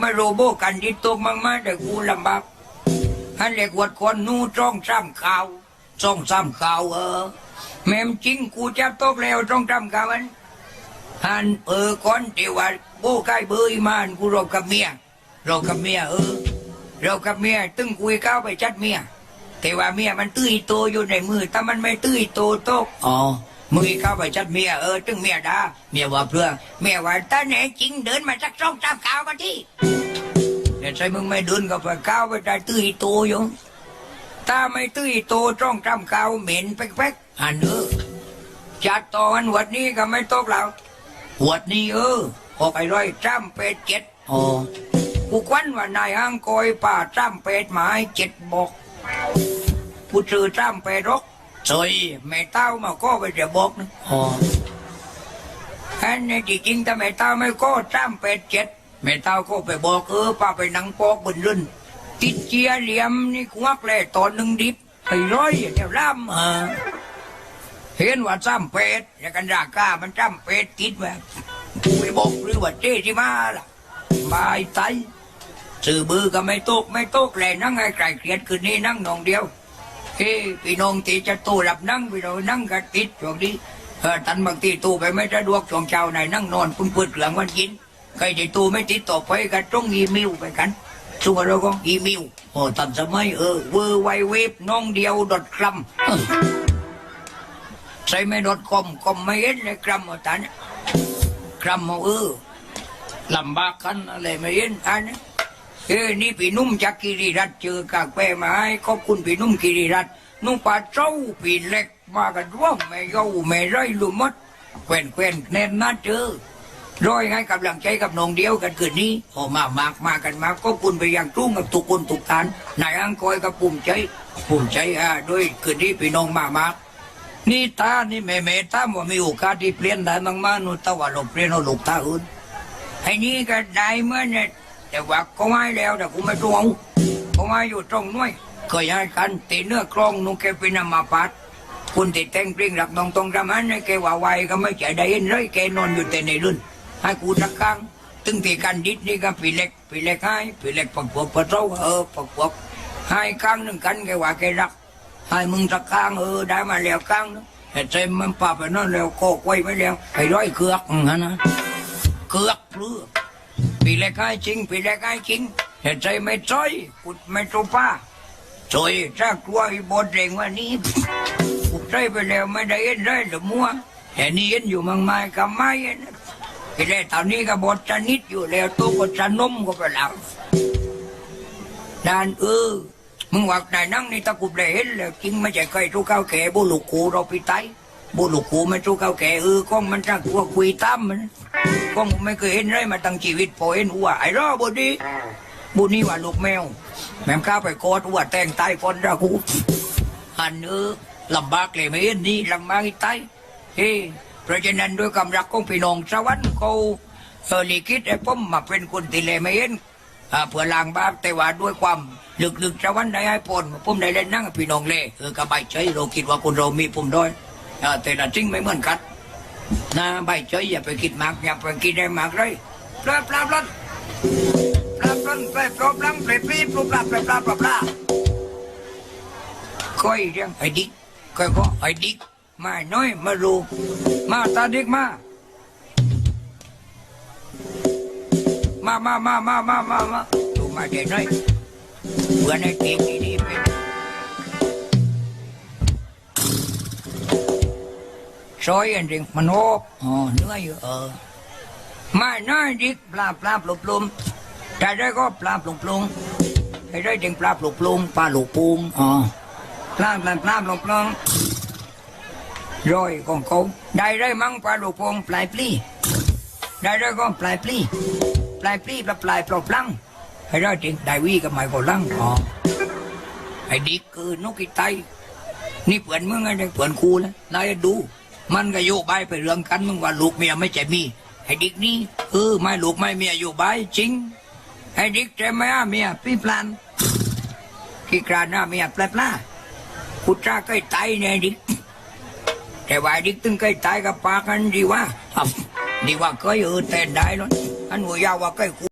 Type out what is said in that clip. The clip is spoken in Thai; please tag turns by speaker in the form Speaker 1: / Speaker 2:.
Speaker 1: ไม่รู้โบกันดิตกมั่งมาแต่กูลำบากฮันเล็กวัดคนนู่จ้องซ้ำข่าวจ้องซ้ำข่าวเออ แม่มจริงกูจะตกแล้วจ้องซ้ำข่าวมันฮันเออก่อนที่ว่าโบใกล้เบยมานกูรบกับเมียรบกับเมียเออรบกับเมียตึงคุยก้าวไปจัดเมียแต่ว่าเมียมันตื้อโตอยู่ในมือถ้ามันไม่ตื้อโตโตกอ๋อ มือเข้าไปจัดเมียเออตึงเมียดาเมียว่าเพื่อเมียว่าตาแหนจริงเดินมาสักสองสามก้าวกันที่เดี๋ยวใช่มึงไม่เดินก็ไปก้าวไปได้ตื้อโตอยู่ถ้าไม่ตื้อโตจ้องจำก้าวเหม็นแป๊กๆอันเออจัดต่อกันวัดนี้ก็ไม่ตกแล้ววัดนี้เออออกไอ้ร้อยจ้ำเป็ดเจ็ดอ๋อกูควันว่านายห้างกอยป่าจ้ำเป็ดหมายเจ็ดบอกผู้ชื่อจ้ำไปรก สอยแม่เต้ามาก็ไปจะบอกนะอ๋ออันนี้ที่จริงถ้าแม่เต้าไม่ก็จ้ำเป็ดเจ็ดแม่เต้าก็ไปบอกเออป้าไปนั่งปอกบนรุ่นติดเจียเหลี่ยมนี่ควักเลยตอนหนึ่งดิบไปร้อยเดี๋ยวร่ำอ่าเห็นว่าจ้ำเป็ดแล้วกันรากก้ามันจ้ำเป็ดติดแบบไปบอกหรือว่าเจ๊ที่มาล่ะบายไตสื่อบือก็ไม่ตกไม่ตกแลนั่งไงไก่เกลียดคืนนี้นั่งนองเดียว เฮ้พี่น้องที่จะตู้หลับนั่งพี่น้องนั่งกันติดช่วงนี้เออตันบางทีตู้ไปไม่สะดวกช่วงเช้าไหนนั่งนอนปุ่นเปิดเหลืองวันยินใครที่ตู้ไม่ติดต่อไปกันต้องอีเมลไปกันส่วนเราก็อีเมลโอ้ตันสมัยเออเวอร์ไวเว็บน้องเดียวดอทคลัมใส่ไม่ดอทคอมคอมไม่เห็นเลยคลัมเอาตันคลัมเอาเออลำบากกันอะไรไม่เห็นอันนี้ เอ้นี่พี่นุ่มจากกิริรัตเจอกาแปมาให้ขอบคุณพี่นุ่มกิริรัตนุ่มป่าเจ้าพี่เล็กมากันร่วมแม่เย้าแม่ไรลุมดแควนแควนแน่นน่าเจอร้อยให้กำลังใจกับน้องเดียวกันคืนนี้โอ้มามากมากันมาขอบคุณไปยังทุ่งกับทุกคนทุกทานนายอังคอยกับปุ่มใจปุ่มใจอ่าด้วยคืนนี้พี่น้องมามากนี่ตานี่แม่แม่ตามว่ามีโอกาสที่เปลี่ยนได้มากๆนู่นแต่ว่าเราเปลี่ยนเอาลูกตาอื่นไอ้นี่ก็ได้เมื่อเนี่ย แต่ว่าก็ไม่แล้วแต่กูไม่รู้เอาก็ไม่อยู่ตรงน้อยเคยให้กันตีเนื้อกลองนุ่งแกเป็นามาปัดคุณติดแต่งเพลงหลักน้องตรงรำหันให้แกว่าไวก็ไม่ใจได้เห็นเลยแกนอนอยู่แต่ในรุ่นให้กูทักกลางตึงตีกันดิดนี่ก็ปีเล็กปีเล็กให้ปีเล็กปักพวกปะเจ้าเออปักพวกให้กลางหนึ่งกันแกว่าแกรักให้มึงสักกลางเออได้มาแล้วกลางนะแต่ใจมันป่าไปนั่นแล้วก็ไว้ไม่แล้วไอ้ร้อยเกือกงั้นนะเกือกเลือ ปีแรกให้จริงปีแรกให้จริงแต่ใจไม่ใจกุดไม่ตัวป้าใจถ้ากลัวไอ้บดเร่งวันนี้กุดใจไปแล้วไม่ได้เห็นได้หรือมัวแต่นี่เห็นอยู่มังไม้กับไม้นะปีแรกตอนนี้ก็บดจะนิดอยู่แล้วตัวก็จะนมก็ไปแล้วด้านเออมึงว่าได้นั่งนี่ตะกุบได้เห็นแล้วจริงไม่ใช่เคยทุกข้าวแก่บุลุกูเราไปไต บุลุกูไม่ทุกข้าแก่เออก้องมันจะกลัวคุยตั้มมันก็ไม่เคยเห็นเลยมาตั้งชีวิตพอเห็นอัวไอ้รอบุดีบุนี่ว่าลูกแมว แม่ข้าไปกอดอัวแต่งตายคนรากูอันเออลำบากเลยไม่เห็นนี่ลำบากอีตายเฮ้เพราะฉะนั้นด้วยกำรักของพี่น้องสวรรค์เขาเออลิขิตไอ้ผมมาเป็นคนที่เลยไม่เห็นอ่าเพื่อลางบาปแต่ว่าด้วยความลึกๆสวรรค์ได้ให้ผลผมได้เล่นนั่งพี่น้องเล่เออกระบายใจเราคิดว่าคนเรามีปุ่มด้อย แต่ละจริงไม่เหมือนกันนะใบเฉยอย่าไปคิดมากอย่าไปคิดได้มากเลยปลาปลาปลาปลาปลาปลาปลาปลาปลาปลาปลาปลาปลาปลาปลาค่อยเรียงไอ้ดิกค่อยก็ไอ้ดิกมาน้อยมารูมาตาดิกมามามามามามามามาดูมาเดี๋ยวน้อยเพื่อนไอ้เก่งดีๆเป็น ซอยอันเริงมันโอบอ๋อเนื้ออยู่เออไม่น้อยดิกปลาปลาปลุกปลุงแต่ได้ก็ปลาปลุกปลุงไอ้ได้จึงปลาปลุกปลุงปลาหลุกปุงอ๋อปลาปลาปลาปลุกปลุงร้อยของเขาได้ได้มั้งปลาหลุกปุงปลายปลีได้ได้ก็ปลายปลีปลายปลีปลาปลายปลอกลังไอ้ได้จริงได้วีกับไม่ก็ลังอ๋อไอ้ดิกคือนกอีไตนี่เปื่อนมึงไงเปื่อนคูนะนายดู มันก็โยบายไปเรื่องกันมึงว่าลูกเมียไม่ใจมีไอ้ดิกนี่เออไม่ลูกไม่เมียโยบายจริงไอ้ดิกใจไม่อาเมียพี่พลันขี้กรานหน้าเมียแปลปลาคุจ้าใกล้ตายเนี่ยดิกแต่ว่าดิกตึงใกล้ตายกับปากันดีว่าดีว่าเคยเออแต่ได้แล้วอันหัวยาวว่าใกล้